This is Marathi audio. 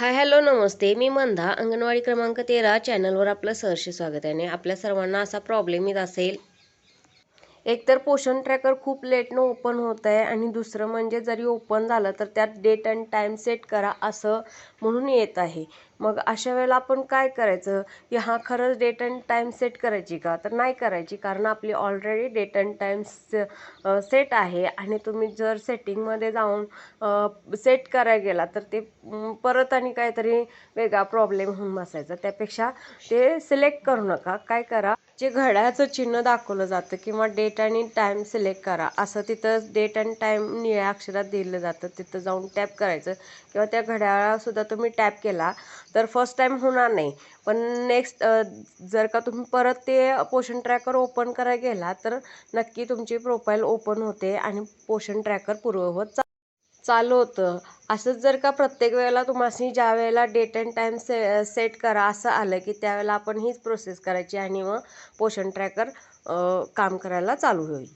हाय हॅलो नमस्ते. मी मंदा अंगणवाडी क्रमांक तेरा चॅनलवर आपलं सहर्ष स्वागत आहे आणि आपल्या सर्वांना असा प्रॉब्लेम येत असेल. एकतर पोषण ट्रॅकर खूप लेटनं ओपन होत आहे आणि दुसरं म्हणजे जरी ओपन झालं तर त्यात डेट अँड टाईम सेट करा असं म्हणून येत आहे. मग अशा वेळेला आपण काय करायचं? की हा खरंच डेट अँड टाईम सेट करायची का? तर नाही करायची कारण आपली already date and time set आहे आणि तुम्ही जर सेटिंगमध्ये जाऊन सेट करायला गेला तर ते परत आणि काहीतरी वेगळा प्रॉब्लेम होऊन बसायचा. त्यापेक्षा ते सिलेक्ट करू नका. काय करा? जे घड्याचं चिन्ह दाखवलं जातं किंवा डेट आणि टाईम सिलेक्ट करा. असं तिथं डेट अँड टाईम निळ्या अक्षरात दिलं जातं. तिथं जाऊन टॅप करायचं. किंवा त्या घड्याळासुद्धा तुम्ही टॅप केला तर फर्स्ट टाईम होणार नाही. पण नेक्स्ट जर का तुम्ही परत ते पोषण ट्रॅकर ओपन करायला गेला तर नक्की तुमची प्रोफाईल ओपन होते आणि पोषण ट्रॅकर पूर्ववत चा चालू होतं. असंच जर का प्रत्येक वेळेला तुम्हाला ज्या वेळेला डेट अँड टाईम से सेट करा असं आलं की त्यावेळेला आपण हीच प्रोसेस करायची आणि मग पोषण ट्रॅकर काम करायला चालू होईल.